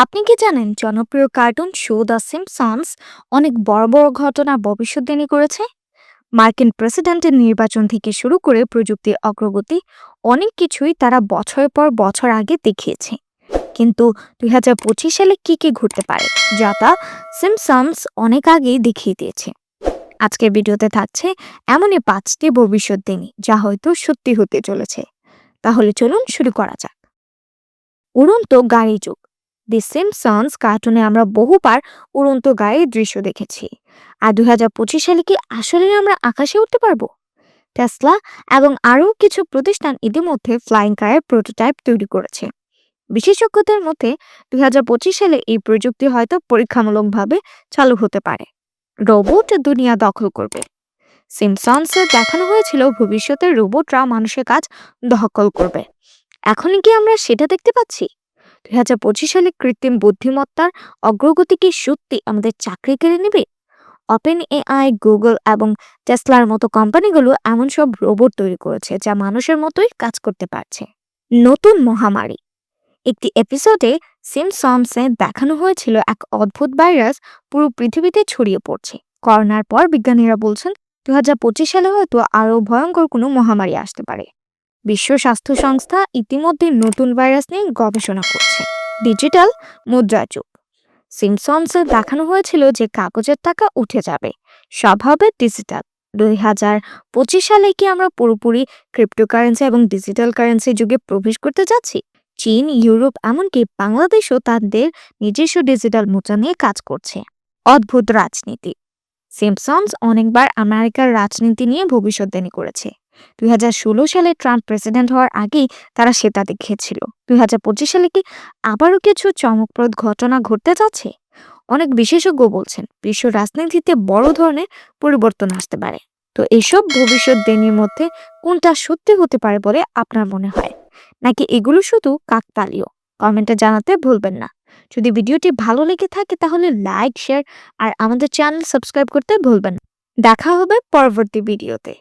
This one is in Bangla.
আপনি কি জানেন জনপ্রিয় কার্টুন শো দ্য সিম্পসনস অনেক বড় বড় ঘটনা ভবিষ্যদ্বাণী করেছে? মার্কিন প্রেসিডেন্টের নির্বাচন থেকে শুরু করে প্রযুক্তির অগ্রগতি অনেক কিছুই তারা বছরের পর বছর আগে দেখিয়েছে। কিন্তু দুই হাজার পঁচিশ সালে কি কি ঘটতে পারে যা তা সিমসনস অনেক আগেই দেখিয়ে দিয়েছে। আজকের ভিডিওতে থাকছে এমনই পাঁচটি ভবিষ্যদ্বাণী যা হয়তো সত্যি হতে চলেছে। তাহলে চলুন শুরু করা যাক। উড়ন্ত গাড়ি যুগ। দি সিমসন্স কার্টুনে আমরা বহুবার উড়ন্ত গাড়ির দৃশ্য দেখেছি। আর দুই হাজার পঁচিশ সালে কি আসলে আমরা আকাশে উঠতে পারব? টেসলা এবং আরও কিছু প্রতিষ্ঠান ইতিমধ্যে ফ্লাইং কারের প্রোটোটাইপ তৈরি করেছে। বিশেষজ্ঞদের মতে, দুই হাজার পঁচিশ সালে এই প্রযুক্তি হয়তো পরীক্ষামূলকভাবে চালু হতে পারে। রোবট দুনিয়া দখল করবে। সিমসন্সে দেখানো হয়েছিল ভবিষ্যতের রোবটরা মানুষের কাজ দখল করবে। এখন কি আমরা সেটা দেখতে পাচ্ছি? দুই হাজার পঁচিশ সালে কৃত্রিম বুদ্ধিমত্তার অগ্রগতি কি সত্যি আমাদের চাকরি কেড়ে নেবে? ওপেন এআই গুগল এবং টেসলার মতো কোম্পানিগুলো এমন সব রোবট তৈরি করেছে যা মানুষের মতোই কাজ করতে পারছে। নতুন মহামারী। একটি এপিসোডে সিমসমসে দেখানো হয়েছিল এক অদ্ভুত ভাইরাস পুরো পৃথিবীতে ছড়িয়ে পড়ছে। করোনার পর বিজ্ঞানীরা বলছেন দুই হাজার পঁচিশ সালে হয়তো আরও ভয়ঙ্কর কোনো মহামারী আসতে পারে। বিশ্ব স্বাস্থ্য সংস্থা ইতিমধ্যে নতুন ভাইরাস নিয়ে গবেষণা করছে। ডিজিটাল মুদ্রা যুগ। সিমসনসে দেখানো হয়েছিল যে কাগজের টাকা উঠে যাবে। সব হবে ডিজিটাল দুই হাজার পঁচিশ সালে কি আমরা পুরোপুরি ক্রিপ্টোকারেন্সি এবং ডিজিটাল কারেন্সি যুগে প্রবেশ করতে যাচ্ছি? চীন, ইউরোপ, এমনকি বাংলাদেশও তাদের নিজস্ব ডিজিটাল মুদ্রা নিয়ে কাজ করছে। অদ্ভুত রাজনীতি। সিমসনস অনেকবার আমেরিকার রাজনীতি নিয়ে ভবিষ্যদ্বাণী করেছে। দুই হাজার ষোলো সালে ট্রাম্প প্রেসিডেন্ট হওয়ার আগেই তারা সেটা দেখিয়েছিল দুই হাজার পঁচিশ সালে কি আবারও কিছু চমকপ্রদ ঘটনা ঘটতে যাচ্ছে? অনেক বিশেষজ্ঞ বলছেন, বিশ্ব রাজনীতিতে বড় ধরনের পরিবর্তন আসতে পারে। তো এসব ভবিষ্যৎ দিনের মধ্যে কোনটা সত্যি হতে পারে বলে আপনার মনে হয়? নাকি এগুলো শুধু কাকতালীয়? কমেন্টে জানাতে ভুলবেন না। যদি ভিডিওটি ভালো লেগে থাকে তাহলে লাইক, শেয়ার আর আমাদের চ্যানেল সাবস্ক্রাইব করতে ভুলবেন না। দেখা হবে পরবর্তী ভিডিওতে।